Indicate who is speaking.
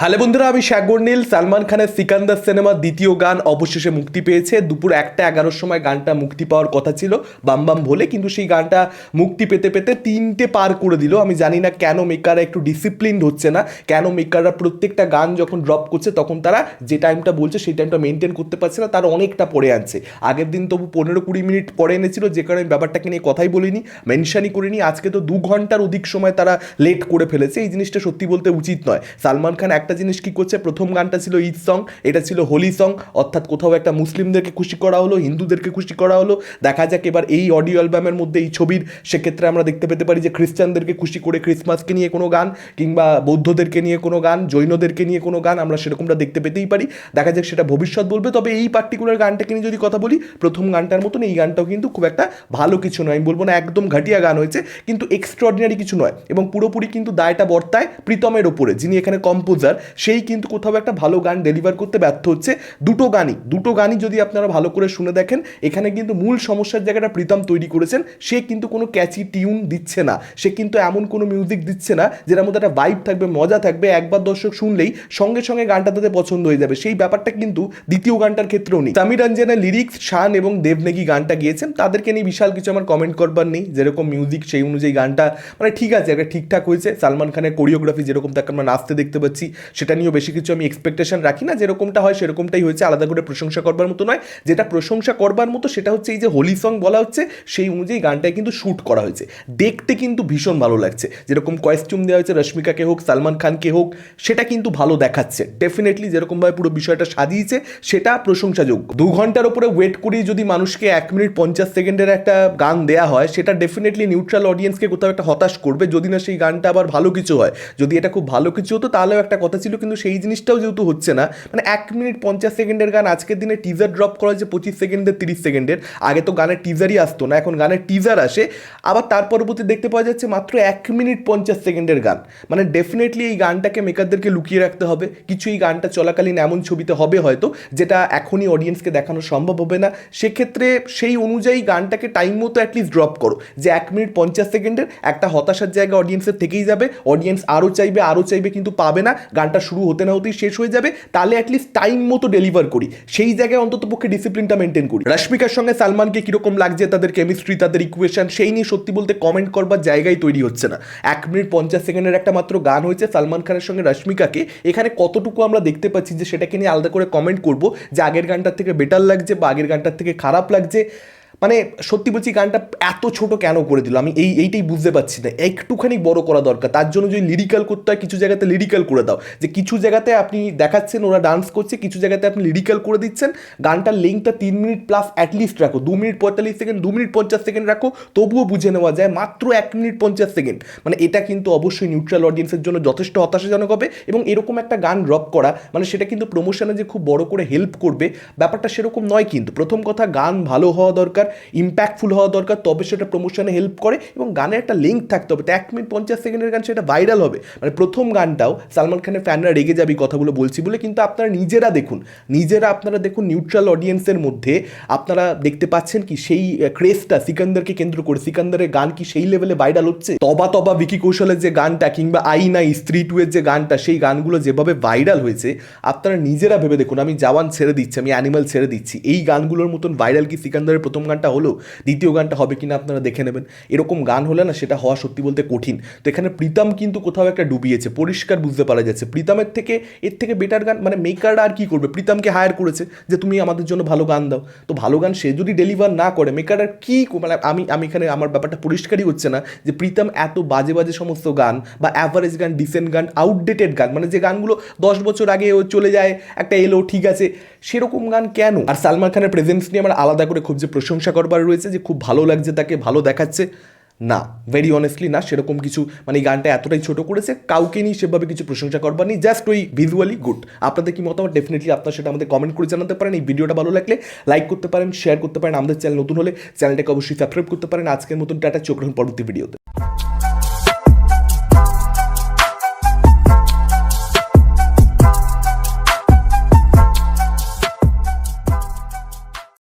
Speaker 1: Hello বন্ধুরা, আমি সাগর নীল। সালমান খানের সিকান্দার সিনেমার দ্বিতীয় গান অবশেষে মুক্তি পেয়েছে। দুপুর একটা এগারোর সময় গানটা মুক্তি পাওয়ার কথা ছিল, বাম বাম বলে, কিন্তু সেই গানটা মুক্তি পেতে পেতে তিনটে পার করে দিল। আমি জানি না কেন মেকাররা একটু ডিসিপ্লিন হচ্ছে না, কেন মেকাররা প্রত্যেকটা গান যখন ড্রপ করছে, তখন তারা যে টাইমটা বলছে, সেই টাইমটা মেনটেন করতে পারছে না, তার অনেকটা পরে আনছে। আগের দিন তবু পনেরো কুড়ি মিনিট পরে এনেছিল, যে কারণে ব্যাপারটাকে নিয়ে কথাই বলিনি মেনশনই করিনি। আজকে তো দু ঘণ্টার অধিক সময় তারা লেট করে ফেলেছে। এই জিনিসটা সত্যি বলতে উচিত নয়। সালমান খান একটা জিনিস কি করছে? প্রথম গানটা ছিল ঈদ সং এটা ছিল হোলি সং অর্থাৎ কোথাও একটা মুসলিমদেরকে খুশি করা হলো, হিন্দুদেরকে খুশি করা হলো। দেখা যাক এবার এই অডিও অ্যালবামের মধ্যে এই ছবির সেক্ষেত্রে আমরা দেখতে পেতে পারি যে খ্রিস্টানদেরকে খুশি করে ক্রিসমাসকে নিয়ে কোনো গান কিংবা বৌদ্ধদেরকে নিয়ে কোনো গান, জৈনদেরকে নিয়ে কোনো গান আমরা সেরকমটা দেখতে পেতেই পারি। দেখা যাক সেটা ভবিষ্যৎ বলবে। তবে এই পার্টিকুলার গানটাকে নিয়ে যদি কথা বলি, প্রথম গানটার মতন এই গানটাও কিন্তু খুব একটা ভালো কিছু নয়। আমি বলব না একদম ঘাটিয়া গান হয়েছে, কিন্তু এক্সট্রাঅর্ডিনারি কিছু নয়। এবং পুরোপুরি কিন্তু দায়টা বর্তায় প্রীতমের ওপরে, যিনি এখানে কম্পোজার সেই কিন্তু কোথাও একটা ভালো গান ডেলিভার করতে ব্যর্থ হচ্ছে। দুটো গানই দুটো গানই যদি আপনারা ভালো করে শুনে দেখেন, এখানে কিন্তু মূল সমস্যার জায়গাটা প্রীতম তৈরি করেছেন। সে কিন্তু কোনো ক্যাচি টিউন দিচ্ছে না। সে কিন্তু এমন কোনো মিউজিক দিচ্ছে না, যেটার মধ্যে একটা ভাইব থাকবে, মজা থাকবে, একবার দর্শক শুনলেই সঙ্গে সঙ্গে গানটা তাদের পছন্দ হয়ে যাবে। সেই ব্যাপারটা কিন্তু দ্বিতীয় গানটার ক্ষেত্রেও নেই। তামির রঞ্জনের লিরিক্স শান এবং দেবনেগি গানটা গিয়েছেন। তাদেরকে নিয়ে বিশাল কিছু আমার কমেন্ট করবার নেই। যেরকম মিউজিক সেই অনুযায়ী গানটা মানে ঠিক আছে, একটা ঠিকঠাক হয়েছে। সালমান খানের কোরিওগ্রাফি যেরকম, তাকে আমরা নাচতে দেখতে পাচ্ছি। সেটা নিয়েও বেশি কিছু আমি এক্সপেকটেশন রাখি না। যেরকমটা হয় সেরকমটাই হয়েছে। আলাদা করে প্রশংসা করবার মতো নয়। যেটা প্রশংসা করবার মতো সেটা হচ্ছে এই যে হোলি সং বলা হচ্ছে, সেই অনুযায়ী গানটায় কিন্তু শ্যুট করা হয়েছে। দেখতে কিন্তু ভীষণ ভালো লাগছে। যেরকম কয়েস্টিউম দেওয়া হয়েছে রশ্মিকাকে হোক, সালমান খানকে হোক, সেটা কিন্তু ভালো দেখাচ্ছে। ডেফিনেটলি যেরকমভাবে পুরো বিষয়টা সাজিয়েছে, সেটা প্রশংসাযোগ্য। দু ঘণ্টার উপরে ওয়েট করেই যদি মানুষকে এক মিনিট পঞ্চাশ সেকেন্ডের একটা গান দেয়া হয়, সেটা ডেফিনেটলি নিউট্রাল অডিয়েন্সকে কোথাও একটা হতাশ করবে। যদি না সেই গানটা আবার ভালো কিছু হয়। যদি এটা খুব ভালো কিছু হতো, তাহলেও একটা কথা ছিল, কিন্তু সেই জিনিসটাও যেহেতু হচ্ছে না মানে এক মিনিট পঞ্চাশ সেকেন্ডের গান, আজকের দিনে টিজার ড্রপ করা হয়েছে পঁচিশ সেকেন্ডের তিরিশ সেকেন্ডের। আগে তো গানের টিজারই আসতো না, এখন গানের টিজার আসে। আবার তার পরবর্তী দেখতে পাওয়া যাচ্ছে মাত্র এক মিনিট পঞ্চাশ সেকেন্ডের গান। মানে ডেফিনেটলি এই গানটাকে মেকারদেরকে লুকিয়ে রাখতে হবে। কিছু এই গানটা চলাকালীন এমন ছবিতে হবে হয়তো, যেটা এখনই অডিয়েন্সকে দেখানো সম্ভব হবে না। সেক্ষেত্রে সেই অনুযায়ী গানটাকে টাইম মতো অ্যাটলিস্ট ড্রপ করো, যে এক মিনিট পঞ্চাশ সেকেন্ডের একটা হতাশার জায়গা অডিয়েন্সের থেকেই যাবে। অডিয়েন্স আরও চাইবে আরও চাইবে, কিন্তু পাবে না। গানটা শুরু হতে না হতেই শেষ হয়ে যাবে, তাহলে অ্যাটলিস্ট টাইম মতো ডেলিভার করি। সেই জায়গায় অন্তত পক্ষে ডিসিপ্লিনটা মেনটেন করি। রশ্মিকার সঙ্গে সালমানকে কীরকম লাগছে, তাদের কেমিস্ট্রি তাদের ইকুয়েশন সেই নিয়ে সত্যি বলতে কমেন্ট করবার জায়গায় তৈরি হচ্ছে না। এক মিনিট পঞ্চাশ সেকেন্ডের একটা মাত্র গান হয়েছে সালমান খানের সঙ্গে রশ্মিকাকে। এখানে কতটুকু আমরা দেখতে পাচ্ছি যে সেটাকে নিয়ে আলাদা করে কমেন্ট করব যে আগের গানটার থেকে বেটার লাগছে বা আগের গানটার থেকে খারাপ লাগছে। মানে সত্যি বলছি গানটা এত ছোট কেন করে দিল? আমি এই, এইটাই বুঝতে পারছি না। একটুখানি বড় করা দরকার। তার জন্য যদি লিরিক্যাল করতে হয়, কিছু জায়গাতে লিরিক্যাল করে দাও। যে কিছু জায়গাতে আপনি দেখাচ্ছেন, ওরা ডান্স করছে, কিছু জায়গাতে আপনি লিরিক্যাল করে দিচ্ছেন। গানটার লেংথটা তিন মিনিট প্লাস অ্যাটলিস্ট রাখো। দু মিনিট পঁয়তাল্লিশ সেকেন্ড দু মিনিট পঞ্চাশ সেকেন্ড রাখো। তবুও বুঝে নেওয়া যায়, মাত্র এক মিনিট পঞ্চাশ সেকেন্ড মানে এটা কিন্তু অবশ্যই নিউট্রাল অডিয়েন্সের জন্য যথেষ্ট হতাশাজনক হবে এবং এরকম একটা গান ড্রপ করা মানে সেটা কিন্তু প্রমোশনে যে খুব বড় করে হেল্প করবে, ব্যাপারটা সেরকম নয় কিন্তু। প্রথম কথা, গান ভালো হওয়া দরকার। ইম্প্যাক্টফুল হওয়া দরকার, তবে সেটা প্রমোশনে হেল্প করে এবং গানের একটা লিঙ্ক থাকতে হবে। তো এক মিনিট পঞ্চাশ সেকেন্ডের গান সেটা ভাইরাল হবে। মানে প্রথম গানটাও সালমান খানের ফ্যানরা রেগে যাবে কথাগুলো বলছি বলে কিন্তু আপনারা নিজেরা দেখুন। নিজেরা আপনারা দেখুন নিউট্রাল অডিয়েন্সের মধ্যে আপনারা দেখতে পাচ্ছেন কি সেই ক্রেজটা সিকান্দারকে কেন্দ্র করে, সিকান্দারের গান কি সেই লেভেলে ভাইরাল হচ্ছে? তবা তবা বিকি কৌশলের যে গানটা কিংবা আই নাই স্ত্রী টু এর যে গানটা, সেই গানগুলো যেভাবে ভাইরাল হয়েছে, আপনারা নিজেরা ভেবে দেখুন। আমি জওয়ান ছেড়ে দিচ্ছি, আমি অ্যানিমাল ছেড়ে দিচ্ছি। এই গানগুলোর মতন ভাইরাল কি সিকান্দারের প্রথম গানটা হলো, দ্বিতীয় গানটা হবে কিনা আপনারা দেখে নেবেন। এরকম গান হলে না সেটা হওয়া সত্যি বলতে কঠিন। তো এখানে প্রীতম কিন্তু কোথাও একটা ডুবিয়েছে, পরিষ্কার বুঝতে পারা যাচ্ছে। প্রীতমের থেকে, এর থেকে বেটার গান মানে মেকাররা আর কি করবে? প্রীতমকে হায়ার করেছে যে তুমি আমাদের জন্য ভালো গান দাও। তো ভালো গান সে যদি ডেলিভার না করে মেকার আর কী মানে আমি আমি এখানে আমার ব্যাপারটা পরিষ্কারই হচ্ছে না যে প্রীতম এত বাজে বাজে সমস্ত গান বা অ্যাভারেজ গান ডিসেন্ট গান আউটডেটেড গান মানে যে গানগুলো দশ বছর আগে ও চলে যায়, একটা এলো, ঠিক আছে, সেরকম গান কেন? আর সালমান খানের প্রেজেন্স নিয়ে আমার আলাদা করে খুব যে প্রশংসা করবার রয়েছে যে খুব ভালো লাগছে তাকে, ভালো দেখাচ্ছে। না ভেরি অনেস্টলি না, সেরকম কিছু মানে গানটা এতটাই ছোট করেছে, কাউকে নিয়ে সেভাবে কিছু প্রশংসা করবার নেই জাস্ট ওই ভিজুয়ালি গুড আপনাদের কি মতামত? ডেফিনেটলি আপনার সেটা আমাদের কমেন্ট করে জানাতে পারেন, এই ভিডিওটা ভালো লাগলে লাইক করতে পারেন শেয়ার করতে পারেন, আমাদের চ্যানেল নতুন হলে চ্যানেলটাকে অবশ্যই সাবস্ক্রাইব করতে পারেন। আজকের মতন টাটা, চোখ রাখুন পরবর্তী ভিডিওতে